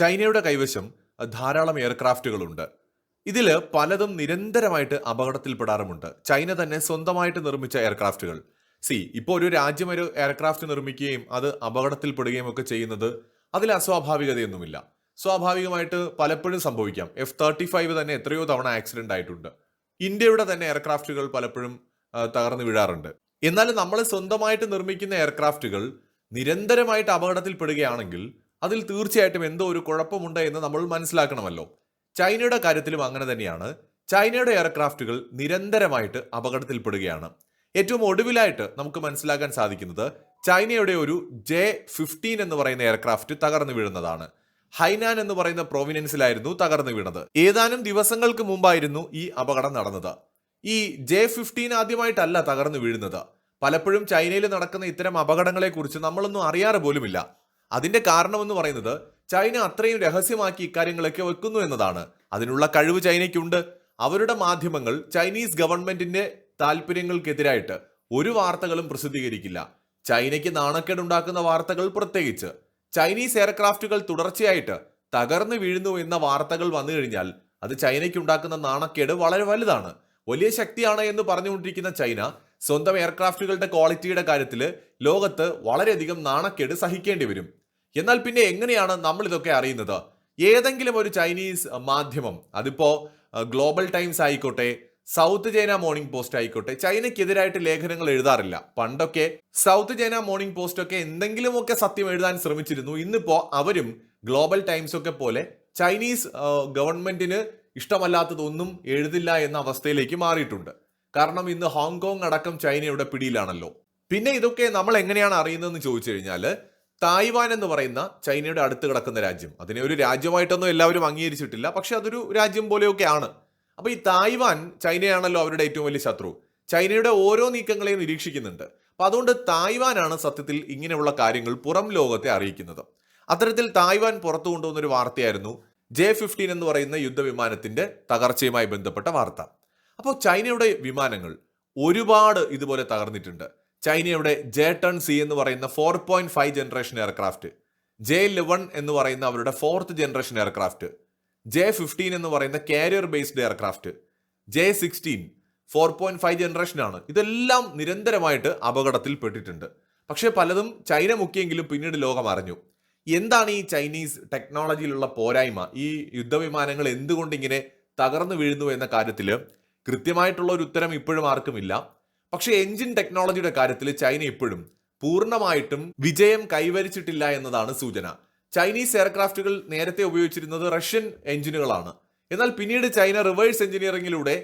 ചൈനയുടെ കൈവശം ധാരാളം എയർക്രാഫ്റ്റുകളുണ്ട്. ഇതിൽ പലതും നിരന്തരമായിട്ട് അപകടത്തിൽപ്പെടാറുമുണ്ട്. ചൈന തന്നെ സ്വന്തമായിട്ട് നിർമ്മിച്ച എയർക്രാഫ്റ്റുകൾ. സി ഇപ്പോൾ ഒരു രാജ്യം ഒരു എയർക്രാഫ്റ്റ് നിർമ്മിക്കുകയും അത് അപകടത്തിൽപ്പെടുകയും ഒക്കെ ചെയ്യുന്നത് അതിൽ അസ്വാഭാവികതയൊന്നുമില്ല. സ്വാഭാവികമായിട്ട് പലപ്പോഴും സംഭവിക്കാം. എഫ് തേർട്ടി ഫൈവ് തന്നെ എത്രയോ തവണ ആക്സിഡന്റ് ആയിട്ടുണ്ട്. ഇന്ത്യയുടെ തന്നെ എയർക്രാഫ്റ്റുകൾ പലപ്പോഴും തകർന്നു വീഴാറുണ്ട്. എന്നാൽ നമ്മൾ സ്വന്തമായിട്ട് നിർമ്മിക്കുന്ന എയർക്രാഫ്റ്റുകൾ നിരന്തരമായിട്ട് അപകടത്തിൽപ്പെടുകയാണെങ്കിൽ അതിൽ തീർച്ചയായിട്ടും എന്തോ ഒരു കുഴപ്പമുണ്ട് എന്ന് നമ്മൾ മനസ്സിലാക്കണമല്ലോ. ചൈനയുടെ കാര്യത്തിലും അങ്ങനെ തന്നെയാണ്. ചൈനയുടെ എയർക്രാഫ്റ്റുകൾ നിരന്തരമായിട്ട് അപകടത്തിൽപ്പെടുകയാണ്. ഏറ്റവും ഒടുവിലായിട്ട് നമുക്ക് മനസ്സിലാക്കാൻ സാധിക്കുന്നത് ചൈനയുടെ ഒരു ജെ ഫിഫ്റ്റീൻ എന്ന് പറയുന്ന എയർക്രാഫ്റ്റ് തകർന്നു വീഴുന്നതാണ്. ഹൈനാൻ എന്ന് പറയുന്ന പ്രോവിനൻസിലായിരുന്നു തകർന്നു വീണത്. ഏതാനും ദിവസങ്ങൾക്ക് മുമ്പായിരുന്നു ഈ അപകടം നടന്നത്. ഈ ജെ ഫിഫ്റ്റീൻ ആദ്യമായിട്ടല്ല തകർന്നു വീഴുന്നത്. പലപ്പോഴും ചൈനയിൽ നടക്കുന്ന ഇത്തരം അപകടങ്ങളെക്കുറിച്ച് നമ്മളൊന്നും അറിയാറ് പോലുമില്ല. അതിന്റെ കാരണമെന്ന് പറയുന്നത് ചൈന അത്രയും രഹസ്യമാക്കി ഇക്കാര്യങ്ങളൊക്കെ വെക്കുന്നു എന്നതാണ്. അതിനുള്ള കഴിവ് ചൈനയ്ക്കുണ്ട്. അവരുടെ മാധ്യമങ്ങൾ ചൈനീസ് ഗവൺമെന്റിന്റെ താല്പര്യങ്ങൾക്കെതിരായിട്ട് ഒരു വാർത്തകളും പ്രസിദ്ധീകരിക്കില്ല. ചൈനയ്ക്ക് നാണക്കേടുണ്ടാക്കുന്ന വാർത്തകൾ പ്രത്യേകിച്ച്. ചൈനീസ് എയർക്രാഫ്റ്റുകൾ തുടർച്ചയായിട്ട് തകർന്നു വീഴുന്നു എന്ന വാർത്തകൾ വന്നു കഴിഞ്ഞാൽ അത് ചൈനയ്ക്ക് ഉണ്ടാക്കുന്ന നാണക്കേട് വളരെ വലുതാണ്. വലിയ ശക്തിയാണ് എന്ന് പറഞ്ഞുകൊണ്ടിരിക്കുന്ന ചൈന സ്വന്തം എയർക്രാഫ്റ്റുകളുടെ ക്വാളിറ്റിയുടെ കാര്യത്തിൽ ലോകത്ത് വളരെയധികം നാണക്കേട് സഹിക്കേണ്ടി വരും. എന്നാൽ പിന്നെ എങ്ങനെയാണ് നമ്മൾ ഇതൊക്കെ അറിയുന്നത്? ഏതെങ്കിലും ഒരു ചൈനീസ് മാധ്യമം അതിപ്പോ ഗ്ലോബൽ ടൈംസ് ആയിക്കോട്ടെ സൗത്ത് ചൈന മോർണിംഗ് പോസ്റ്റ് ആയിക്കോട്ടെ ചൈനയ്ക്കെതിരായിട്ട് ലേഖനങ്ങൾ എഴുതാറില്ല. പണ്ടൊക്കെ സൗത്ത് ചൈന മോർണിംഗ് പോസ്റ്റ് ഒക്കെ എന്തെങ്കിലുമൊക്കെ സത്യം എഴുതാൻ ശ്രമിച്ചിരുന്നു. ഇന്നിപ്പോ അവരും ഗ്ലോബൽ ടൈംസ് ഒക്കെ പോലെ ചൈനീസ് ഗവൺമെന്റിന് ഇഷ്ടമല്ലാത്തതൊന്നും എഴുതില്ല എന്ന അവസ്ഥയിലേക്ക് മാറിയിട്ടുണ്ട്. കാരണം ഇന്ന് ഹോങ്കോങ് അടക്കം ചൈനയുടെ പിടിയിലാണല്ലോ. പിന്നെ ഇതൊക്കെ നമ്മൾ എങ്ങനെയാണ് അറിയുന്നതെന്ന് ചോദിച്ചു കഴിഞ്ഞാൽ തായ്വാൻ എന്ന് പറയുന്ന ചൈനയുടെ അടുത്ത് കിടക്കുന്ന രാജ്യം. അതിനെ ഒരു രാജ്യമായിട്ടൊന്നും എല്ലാവരും അംഗീകരിച്ചിട്ടില്ല. പക്ഷെ അതൊരു രാജ്യം പോലെയൊക്കെ ആണ്. അപ്പോൾ ഈ തായ്വാൻ ചൈനയാണല്ലോ അവരുടെ ഏറ്റവും വലിയ ശത്രു. ചൈനയുടെ ഓരോ നീക്കങ്ങളെയും നിരീക്ഷിക്കുന്നുണ്ട്. അപ്പോൾ അതുകൊണ്ട് തായ്വാനാണ് സത്യത്തിൽ ഇങ്ങനെയുള്ള കാര്യങ്ങൾ പുറം ലോകത്തെ അറിയിക്കുന്നത്. അത്തരത്തിൽ തായ്വാൻ പുറത്തു കൊണ്ടുവന്നൊരു വാർത്തയായിരുന്നു. ജെ ഫിഫ്റ്റീൻ എന്ന് പറയുന്ന യുദ്ധവിമാനത്തിന്റെ തകർച്ചയുമായി ബന്ധപ്പെട്ട വാർത്ത. അപ്പോൾ ചൈനയുടെ വിമാനങ്ങൾ ഒരുപാട് ഇതുപോലെ തകർന്നിട്ടുണ്ട്. ചൈനയുടെ ജെ ടൺ സി എന്ന് പറയുന്ന four point five generation aircraft J eleven എന്ന് പറയുന്ന അവരുടെ fourth generation aircraft J fifteen എന്ന് പറയുന്ന carrier based aircraft J sixteen four point five ജനറേഷനാണ് ഇതെല്ലാം നിരന്തരമായിട്ട് അപകടത്തിൽ പെട്ടിട്ടുണ്ട്. പക്ഷേ പലതും ചൈന മുക്കിയെങ്കിലും പിന്നീട് ലോകം അറിഞ്ഞു. എന്താണ് ഈ ചൈനീസ് ടെക്നോളജിയിലുള്ള പോരായ്മ? ഈ യുദ്ധവിമാനങ്ങൾ എന്തുകൊണ്ട് ഇങ്ങനെ തകർന്നു വീഴുന്നു എന്ന കാര്യത്തിൽ കൃത്യമായിട്ടുള്ള ഒരു ഉത്തരം ഇപ്പോഴും ആർക്കുമില്ല. പക്ഷേ എഞ്ചിൻ ടെക്നോളജിയുടെ കാര്യത്തിൽ ചൈന ഇപ്പോഴും പൂർണമായിട്ടും വിജയം കൈവരിച്ചിട്ടില്ല എന്നതാണ് സൂചന. ചൈനീസ് എയർക്രാഫ്റ്റുകൾ നേരത്തെ ഉപയോഗിച്ചിരുന്നത് റഷ്യൻ എഞ്ചിനുകളാണ് എന്നാൽ പിന്നീട് ചൈന റിവേഴ്സ് എഞ്ചിനീയറിംഗിലൂടെ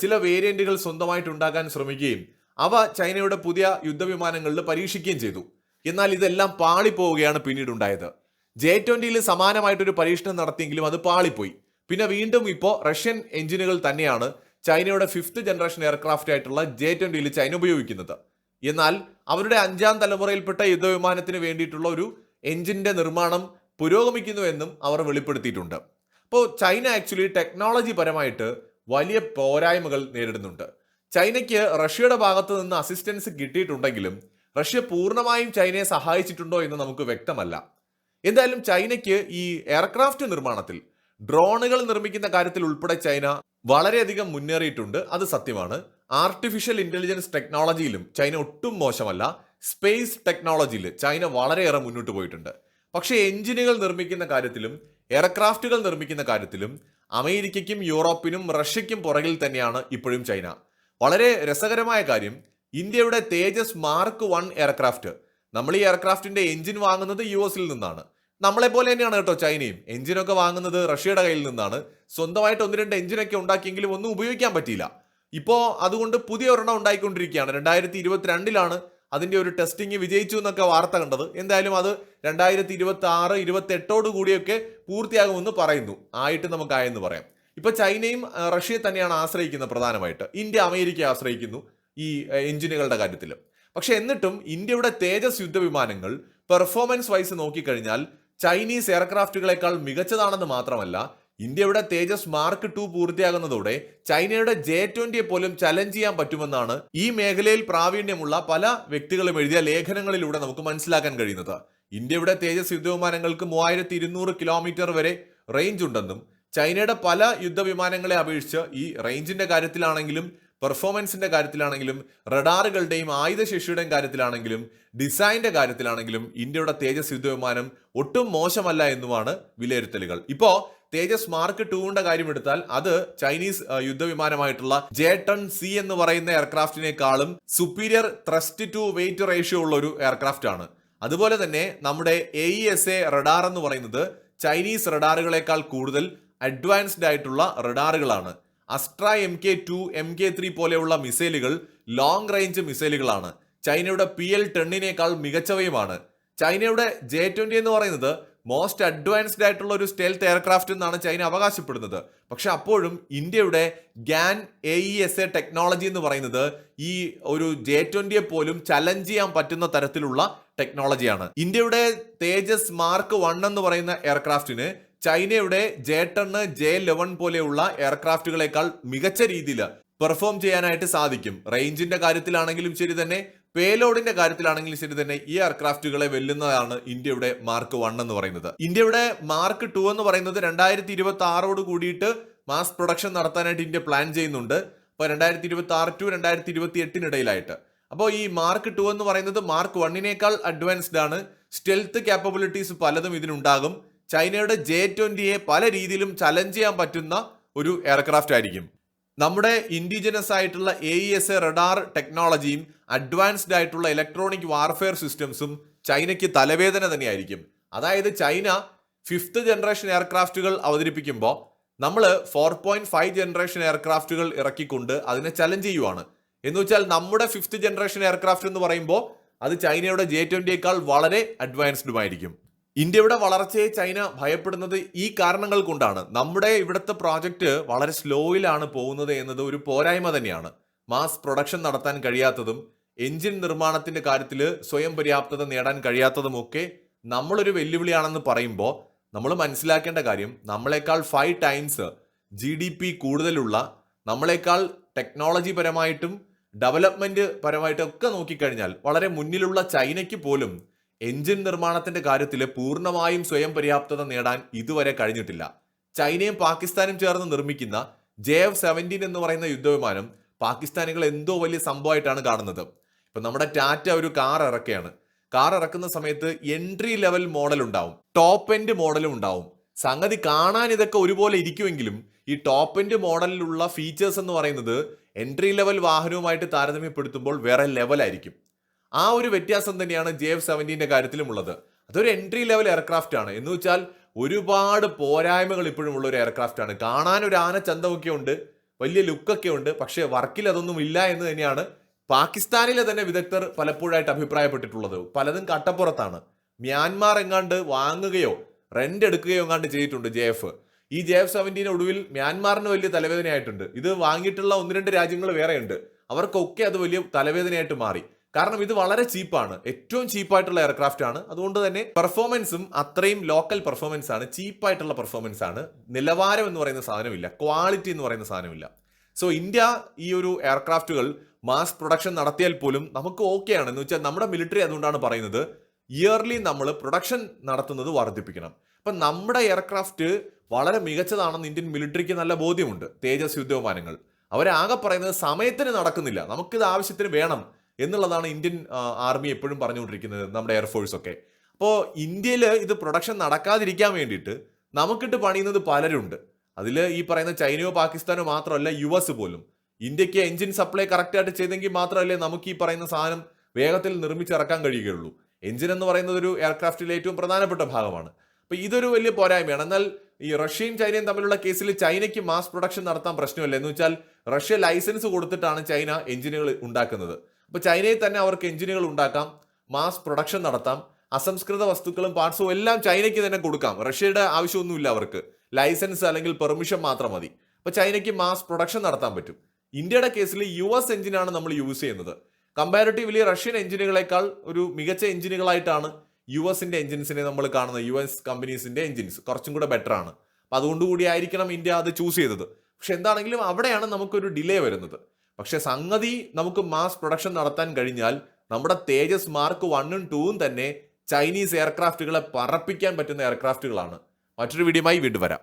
ചില വേരിയന്റുകൾ സ്വന്തമായിട്ട് ഉണ്ടാക്കാൻ ശ്രമിക്കുകയും അവ ചൈനയുടെ പുതിയ യുദ്ധവിമാനങ്ങളിൽ പരീക്ഷിക്കുകയും ചെയ്തു. എന്നാൽ ഇതെല്ലാം പാളിപ്പോവുകയാണ് പിന്നീട് ഉണ്ടായത് ജെ ട്വന്റിയിൽ സമാനമായിട്ടൊരു പരീക്ഷണം നടത്തിയെങ്കിലും അത് പാളിപ്പോയി. പിന്നെ വീണ്ടും ഇപ്പോൾ റഷ്യൻ എഞ്ചിനുകൾ തന്നെയാണ് ചൈനയുടെ ഫിഫ്ത്ത് ജനറേഷൻ എയർക്രാഫ്റ്റ് ആയിട്ടുള്ള ജെ ട്വന്റിയിൽ ചൈന ഉപയോഗിക്കുന്നത്. എന്നാൽ അവരുടെ അഞ്ചാം തലമുറയിൽപ്പെട്ട യുദ്ധവിമാനത്തിന് വേണ്ടിയിട്ടുള്ള ഒരു എഞ്ചിന്റെ നിർമ്മാണം പുരോഗമിക്കുന്നുവെന്നും അവർ വെളിപ്പെടുത്തിയിട്ടുണ്ട്. അപ്പോൾ ചൈന ആക്ച്വലി ടെക്നോളജി പരമായിട്ട് വലിയ പോരായ്മകൾ നേരിടുന്നുണ്ട്. ചൈനയ്ക്ക് റഷ്യയുടെ ഭാഗത്ത് നിന്ന് അസിസ്റ്റൻസ് കിട്ടിയിട്ടുണ്ടെങ്കിലും റഷ്യ പൂർണമായും ചൈനയെ സഹായിച്ചിട്ടുണ്ടോ എന്ന് നമുക്ക് വ്യക്തമല്ല. എന്തായാലും ചൈനയ്ക്ക് ഈ എയർക്രാഫ്റ്റ് നിർമ്മാണത്തിൽ ഡ്രോണുകൾ നിർമ്മിക്കുന്ന കാര്യത്തിൽ ഉൾപ്പെടെ ചൈന വളരെയധികം മുന്നേറിയിട്ടുണ്ട്. അത് സത്യമാണ്. ആർട്ടിഫിഷ്യൽ ഇന്റലിജൻസ് ടെക്നോളജിയിലും ചൈന ഒട്ടും മോശമല്ല. സ്പേസ് ടെക്നോളജിയിൽ ചൈന വളരെയേറെ മുന്നോട്ട് പോയിട്ടുണ്ട്. പക്ഷേ എഞ്ചിനുകൾ നിർമ്മിക്കുന്ന കാര്യത്തിലും എയർക്രാഫ്റ്റുകൾ നിർമ്മിക്കുന്ന കാര്യത്തിലും അമേരിക്കയ്ക്കും യൂറോപ്പിനും റഷ്യയ്ക്കും പുറകിൽ തന്നെയാണ് ഇപ്പോഴും ചൈന. വളരെ രസകരമായ കാര്യം ഇന്ത്യയുടെ തേജസ് മാർക്ക് വൺ എയർക്രാഫ്റ്റ്. നമ്മൾ ഈ എയർക്രാഫ്റ്റിന്റെ എഞ്ചിൻ വാങ്ങുന്നത് യു എസിൽ നിന്നാണ്. നമ്മളെ പോലെ തന്നെയാണ് കേട്ടോ ചൈനയും. എഞ്ചിനൊക്കെ വാങ്ങുന്നത് റഷ്യയുടെ കയ്യിൽ നിന്നാണ്. സ്വന്തമായിട്ട് ഒന്ന് രണ്ട് എഞ്ചിനൊക്കെ ഉണ്ടാക്കിയെങ്കിലും ഒന്നും ഉപയോഗിക്കാൻ പറ്റിയില്ല. ഇപ്പോൾ അതുകൊണ്ട് പുതിയ ഒരെണ്ണം ഉണ്ടായിക്കൊണ്ടിരിക്കുകയാണ്. രണ്ടായിരത്തി ഇരുപത്തിരണ്ടിലാണ് അതിന്റെ ഒരു ടെസ്റ്റിംഗ് വിജയിച്ചു എന്നൊക്കെ വാർത്ത കണ്ടത്. എന്തായാലും അത് രണ്ടായിരത്തി ഇരുപത്തി ആറ് ഇരുപത്തി എട്ടോട് കൂടിയൊക്കെ പൂർത്തിയാകുമെന്ന് പറയുന്നു. ആയിട്ട് നമുക്കായെന്ന് പറയാം. ഇപ്പൊ ചൈനയും റഷ്യയെ തന്നെയാണ് ആശ്രയിക്കുന്നത് പ്രധാനമായിട്ട്. ഇന്ത്യ അമേരിക്കയെ ആശ്രയിക്കുന്നു ഈ എഞ്ചിനുകളുടെ കാര്യത്തിൽ പക്ഷെ എന്നിട്ടും ഇന്ത്യയുടെ തേജസ് യുദ്ധവിമാനങ്ങൾ പെർഫോമൻസ് വൈസ് നോക്കിക്കഴിഞ്ഞാൽ ചൈനീസ് എയർക്രാഫ്റ്റുകളെക്കാൾ മികച്ചതാണെന്ന് മാത്രമല്ല ഇന്ത്യയുടെ തേജസ് മാർക്ക് ടു പൂർത്തിയാകുന്നതോടെ ചൈനയുടെ ജെ ട്വന്റിയെ പോലും ചലഞ്ച് ചെയ്യാൻ പറ്റുമെന്നാണ് ഈ മേഖലയിൽ പ്രാവീണ്യമുള്ള പല വ്യക്തികളും എഴുതിയ ലേഖനങ്ങളിലൂടെ നമുക്ക് മനസ്സിലാക്കാൻ കഴിയുന്നത്. ഇന്ത്യയുടെ തേജസ് യുദ്ധവിമാനങ്ങൾക്ക് മൂവായിരത്തി ഇരുന്നൂറ് കിലോമീറ്റർ വരെ റേഞ്ച് ഉണ്ടെന്നും ചൈനയുടെ പല യുദ്ധവിമാനങ്ങളെ അപേക്ഷിച്ച് ഈ റേഞ്ചിന്റെ കാര്യത്തിലാണെങ്കിലും പെർഫോമൻസിന്റെ കാര്യത്തിലാണെങ്കിലും റഡാറുകളുടെയും ആയുധശേഷിയുടെയും കാര്യത്തിലാണെങ്കിലും ഡിസൈനിന്റെ കാര്യത്തിലാണെങ്കിലും ഇന്ത്യയുടെ തേജസ് യുദ്ധവിമാനം ഒട്ടും മോശമല്ല എന്നുമാണ് വിലയിരുത്തലുകൾ. ഇപ്പോ തേജസ് മാർക്ക് ടൂവിന്റെ കാര്യം എടുത്താൽ അത് ചൈനീസ് യുദ്ധവിമാനമായിട്ടുള്ള ജെ ടൺ സി എന്ന് പറയുന്ന എയർക്രാഫ്റ്റിനേക്കാളും superior thrust to weight ratio ഉള്ള ഒരു എയർക്രാഫ്റ്റ് ആണ്. അതുപോലെ തന്നെ നമ്മുടെ A E S A radar എന്ന് പറയുന്നത് ചൈനീസ് റഡാറുകളേക്കാൾ കൂടുതൽ അഡ്വാൻസ്ഡ് ആയിട്ടുള്ള റഡാറുകളാണ്. Astra M K two M K three പോലെയുള്ള മിസൈലുകൾ ലോങ് റേഞ്ച് മിസൈലുകളാണ്. ചൈനയുടെ പി എൽ ടെണ്ണിനേക്കാൾ മികച്ചവയുമാണ്. ചൈനയുടെ ജെ ട്വന്റി എന്ന് പറയുന്നത് മോസ്റ്റ് അഡ്വാൻസ്ഡ് ആയിട്ടുള്ള ഒരു സ്റ്റെൽത്ത് എയർക്രാഫ്റ്റ് എന്നാണ് ചൈന അവകാശപ്പെടുന്നത്. പക്ഷെ അപ്പോഴും ഇന്ത്യയുടെ GaN A E S A technology എന്ന് പറയുന്നത് ഈ ഒരു ജെ ട്വന്റിയെ പോലും ചലഞ്ച് ചെയ്യാൻ പറ്റുന്ന തരത്തിലുള്ള ടെക്നോളജിയാണ്. ഇന്ത്യയുടെ തേജസ് മാർക്ക് വൺ എന്ന് പറയുന്ന എയർക്രാഫ്റ്റിന് ചൈനയുടെ ജെ ടെണ് ജെ ലെവൻ പോലെയുള്ള എയർക്രാഫ്റ്റുകളെക്കാൾ മികച്ച രീതിയിൽ പെർഫോം ചെയ്യാനായിട്ട് സാധിക്കും. റേഞ്ചിന്റെ കാര്യത്തിലാണെങ്കിലും ശരി തന്നെ പേലോഡിന്റെ കാര്യത്തിലാണെങ്കിലും ശരി തന്നെ ഈ എയർക്രാഫ്റ്റുകളെ വെല്ലുന്നതാണ് ഇന്ത്യയുടെ മാർക്ക് വൺ എന്ന് പറയുന്നത്. ഇന്ത്യയുടെ മാർക്ക് ടു എന്ന് പറയുന്നത് രണ്ടായിരത്തി ഇരുപത്തി ആറോട് കൂടിയിട്ട് മാസ് പ്രൊഡക്ഷൻ നടത്താനായിട്ട് ഇന്ത്യ പ്ലാൻ ചെയ്യുന്നുണ്ട്. അപ്പോൾ രണ്ടായിരത്തി ഇരുപത്തി ആറ് ടു രണ്ടായിരത്തി ഇരുപത്തി എട്ടിനിടയിലായിട്ട് അപ്പോൾ ഈ മാർക്ക് ടു എന്ന് പറയുന്നത് മാർക്ക് വണ്ണിനേക്കാൾ അഡ്വാൻസ്ഡ് ആണ്. സ്റ്റെൽത്ത് ക്യാപ്പബിലിറ്റീസ് പലതും ഇതിനുണ്ടാകും. ചൈനയുടെ ജെ ട്വന്റിയെ പല രീതിയിലും ചലഞ്ച് ചെയ്യാൻ പറ്റുന്ന ഒരു എയർക്രാഫ്റ്റ് ആയിരിക്കും. നമ്മുടെ ഇൻഡിജിനസ് ആയിട്ടുള്ള A E S A radar ടെക്നോളജിയും അഡ്വാൻസ്ഡ് ആയിട്ടുള്ള ഇലക്ട്രോണിക് വാർഫെയർ സിസ്റ്റംസും ചൈനയ്ക്ക് തലവേദന തന്നെയായിരിക്കും. അതായത് ചൈന ഫിഫ്ത്ത് ജനറേഷൻ എയർക്രാഫ്റ്റുകൾ അവതരിപ്പിക്കുമ്പോൾ നമ്മൾ ഫോർ പോയിന്റ് ഫൈവ് ജനറേഷൻ എയർക്രാഫ്റ്റുകൾ ഇറക്കിക്കൊണ്ട് അതിനെ ചലഞ്ച് ചെയ്യുവാണ്. എന്ന് വെച്ചാൽ നമ്മുടെ ഫിഫ്ത്ത് ജനറേഷൻ എയർക്രാഫ്റ്റ് എന്ന് പറയുമ്പോൾ അത് ചൈനയുടെ ജെ ട്വന്റിയേക്കാൾ വളരെ അഡ്വാൻസ്ഡുമായിരിക്കും ഇന്ത്യയുടെ വളർച്ചയെ ചൈന ഭയപ്പെടുന്നത് ഈ കാരണങ്ങൾ കൊണ്ടാണ്. നമ്മുടെ ഇവിടുത്തെ പ്രോജക്റ്റ് വളരെ സ്ലോയിലാണ് പോകുന്നത് എന്നത് ഒരു പോരായ്മ തന്നെയാണ്. മാസ് പ്രൊഡക്ഷൻ നടത്താൻ കഴിയാത്തതും എഞ്ചിൻ നിർമ്മാണത്തിന്റെ കാര്യത്തിൽ സ്വയം പര്യാപ്തത നേടാൻ കഴിയാത്തതുമൊക്കെ നമ്മളൊരു വെല്ലുവിളിയാണെന്ന് പറയുമ്പോൾ നമ്മൾ മനസ്സിലാക്കേണ്ട കാര്യം നമ്മളെക്കാൾ five times G D P കൂടുതലുള്ള നമ്മളെക്കാൾ ടെക്നോളജി പരമായിട്ടും ഡെവലപ്മെന്റ് പരമായിട്ടും ഒക്കെ നോക്കിക്കഴിഞ്ഞാൽ വളരെ മുന്നിലുള്ള ചൈനയ്ക്ക് പോലും എഞ്ചിൻ നിർമ്മാണത്തിന്റെ കാര്യത്തിൽ പൂർണമായും സ്വയം പര്യാപ്തത നേടാൻ ഇതുവരെ കഴിഞ്ഞിട്ടില്ല. ചൈനയും പാകിസ്ഥാനും ചേർന്ന് നിർമ്മിക്കുന്ന ജെ എഫ് സെവന്റീൻ എന്ന് പറയുന്ന യുദ്ധവിമാനം പാകിസ്ഥാനികൾ എന്തോ വലിയ സംഭവമായിട്ടാണ് കാണുന്നത്. ഇപ്പൊ നമ്മുടെ ടാറ്റ ഒരു കാർ ഇറക്കുകയാണ്. കാർ ഇറക്കുന്ന സമയത്ത് എൻട്രി ലെവൽ മോഡൽ ഉണ്ടാവും. ടോപ്പ് എൻഡ് മോഡലും ഉണ്ടാവും. സംഗതി കാണാൻ ഇതൊക്കെ ഒരുപോലെ ഇരിക്കുമെങ്കിലും ഈ ടോപ്പ് എൻഡ് മോഡലിലുള്ള ഫീച്ചേഴ്സ് എന്ന് പറയുന്നത് എൻട്രി ലെവൽ വാഹനവുമായിട്ട് താരതമ്യപ്പെടുത്തുമ്പോൾ വേറെ ലെവലായിരിക്കും. ആ ഒരു വ്യത്യാസം തന്നെയാണ് ജെ എഫ് സെവന്റീന്റെ കാര്യത്തിലും ഉള്ളത് അതൊരു എൻട്രി ലെവൽ എയർക്രാഫ്റ്റ് ആണ്. എന്ന് വെച്ചാൽ ഒരുപാട് പോരായ്മകൾ ഇപ്പോഴും ഉള്ള ഒരു എയർക്രാഫ്റ്റ് ആണ്. കാണാൻ ഒരു ആന ചന്തമൊക്കെ ഉണ്ട് വലിയ ലുക്കൊക്കെ ഉണ്ട് പക്ഷേ വർക്കിൽ അതൊന്നും ഇല്ല എന്ന് തന്നെയാണ് പാകിസ്ഥാനിലെ തന്നെ വിദഗ്ധർ പലപ്പോഴായിട്ട് അഭിപ്രായപ്പെട്ടിട്ടുള്ളത്. പലതും കട്ടപ്പുറത്താണ്. മ്യാൻമാർ എങ്ങാണ്ട് വാങ്ങുകയോ റെന്റ് എടുക്കുകയോ എങ്ങാണ്ട് ചെയ്തിട്ടുണ്ട് ജെ എഫ് ഈ ജെ എഫ് സെവന്റീൻ ഒടുവിൽ മ്യാൻമാറിന് വലിയ തലവേദനയായിട്ടുണ്ട്. ഇത് വാങ്ങിയിട്ടുള്ള ഒന്ന് രണ്ട് രാജ്യങ്ങൾ വേറെയുണ്ട്. അവർക്കൊക്കെ അത് വലിയ തലവേദനയായിട്ട് മാറി. കാരണം ഇത് വളരെ ചീപ്പാണ്. ഏറ്റവും ചീപ്പായിട്ടുള്ള എയർക്രാഫ്റ്റ് ആണ്. അതുകൊണ്ട് തന്നെ പെർഫോമൻസും അത്രയും ലോക്കൽ പെർഫോമൻസ് ആണ്. ചീപ്പായിട്ടുള്ള പെർഫോമൻസ് ആണ്. നിലവാരം എന്ന് പറയുന്ന സാധനമില്ല. ക്വാളിറ്റി എന്ന് പറയുന്ന സാധനമില്ല. സോ ഇന്ത്യ ഈ ഒരു എയർക്രാഫ്റ്റുകൾ മാസ് പ്രൊഡക്ഷൻ നടത്തിയാൽ പോലും നമുക്ക് ഓക്കെ ആണ്. എന്ന് വെച്ചാൽ നമ്മുടെ മിലിറ്ററി അതുകൊണ്ടാണ് പറയുന്നത് ഇയർലി നമ്മൾ പ്രൊഡക്ഷൻ നടത്തുന്നത് വർദ്ധിപ്പിക്കണം. അപ്പം നമ്മുടെ എയർക്രാഫ്റ്റ് വളരെ മികച്ചതാണെന്ന് ഇന്ത്യൻ മിലിറ്ററിക്ക് നല്ല ബോധ്യമുണ്ട്. തേജസ് യുദ്ധവിമാനങ്ങൾ. അവരാകെ പറയുന്നത് സമയത്തിന് നടക്കുന്നില്ല. നമുക്കിത് ആവശ്യത്തിന് വേണം. എന്നുള്ളതാണ് ഇന്ത്യൻ ആർമി എപ്പോഴും പറഞ്ഞുകൊണ്ടിരിക്കുന്നത് നമ്മുടെ എയർഫോഴ്സ് ഒക്കെ. അപ്പോൾ ഇന്ത്യയിൽ ഇത് പ്രൊഡക്ഷൻ നടക്കാതിരിക്കാൻ വേണ്ടിയിട്ട് നമുക്കിട്ട് പണിയുന്നത് പലരുണ്ട്. അതിൽ ഈ പറയുന്ന ചൈനയോ പാകിസ്ഥാനോ മാത്രമല്ല യു എസ് പോലും. ഇന്ത്യയ്ക്ക് എഞ്ചിൻ സപ്ലൈ കറക്റ്റായിട്ട് ചെയ്തെങ്കിൽ മാത്രമല്ലേ നമുക്ക് ഈ പറയുന്ന സാധനം വേഗത്തിൽ നിർമ്മിച്ചിറക്കാൻ കഴിയുകയുള്ളൂ. എഞ്ചിൻ എന്ന് പറയുന്നത് ഒരു എയർക്രാഫ്റ്റിലെ ഏറ്റവും പ്രധാനപ്പെട്ട ഭാഗമാണ്. അപ്പോൾ ഇതൊരു വലിയ പോരായ്മയാണ്. എന്നാൽ ഈ റഷ്യയും ചൈനയും തമ്മിലുള്ള കേസിൽ ചൈനയ്ക്ക് മാസ് പ്രൊഡക്ഷൻ നടത്താൻ പ്രശ്നമില്ല. എന്ന് വെച്ചാൽ റഷ്യ ലൈസൻസ് കൊടുത്തിട്ടാണ് ചൈന എഞ്ചിനുകൾ ഉണ്ടാക്കുന്നത്. അപ്പോൾ ചൈനയിൽ തന്നെ അവർക്ക് എഞ്ചിനുകൾ ഉണ്ടാക്കാം മാസ് പ്രൊഡക്ഷൻ നടത്താം അസംസ്കൃത വസ്തുക്കളും പാർട്സും എല്ലാം ചൈനയ്ക്ക് തന്നെ കൊടുക്കാം. റഷ്യയുടെ ആവശ്യമൊന്നുമില്ല അവർക്ക്. ലൈസൻസ് അല്ലെങ്കിൽ പെർമിഷൻ മാത്രം മതി. അപ്പോൾ ചൈനയ്ക്ക് മാസ് പ്രൊഡക്ഷൻ നടത്താൻ പറ്റും. ഇന്ത്യയുടെ കേസിൽ യു എസ് എഞ്ചിനാണ് നമ്മൾ യൂസ് ചെയ്യുന്നത്. കമ്പാരിറ്റീവ്ലി റഷ്യൻ എഞ്ചിനുകളേക്കാൾ ഒരു മികച്ച എഞ്ചിനുകളായിട്ടാണ് യു എസിന്റെ എഞ്ചിൻസിനെ നമ്മൾ കാണുന്നത്. യു എസ് കമ്പനീസിന്റെ എഞ്ചിൻസ് കുറച്ചും കൂടെ ബെറ്റർ ആണ്. അപ്പോൾ അതുകൊണ്ടുകൂടി ആയിരിക്കണം ഇന്ത്യ അത് ചൂസ് ചെയ്തത്. പക്ഷെ എന്താണെങ്കിലും അവിടെയാണ് നമുക്കൊരു ഡിലേ വരുന്നത്. പക്ഷെ സംഗതി നമുക്ക് മാസ് പ്രൊഡക്ഷൻ നടത്താൻ കഴിഞ്ഞാൽ നമ്മുടെ തേജസ് മാർക്ക് വണ്ണും ടൂവും തന്നെ ചൈനീസ് എയർക്രാഫ്റ്റുകളെ പറപ്പിക്കാൻ പറ്റുന്ന എയർക്രാഫ്റ്റുകളാണ് മറ്റൊരു വീഡിയോയുമായി വീണ്ടും വരാം.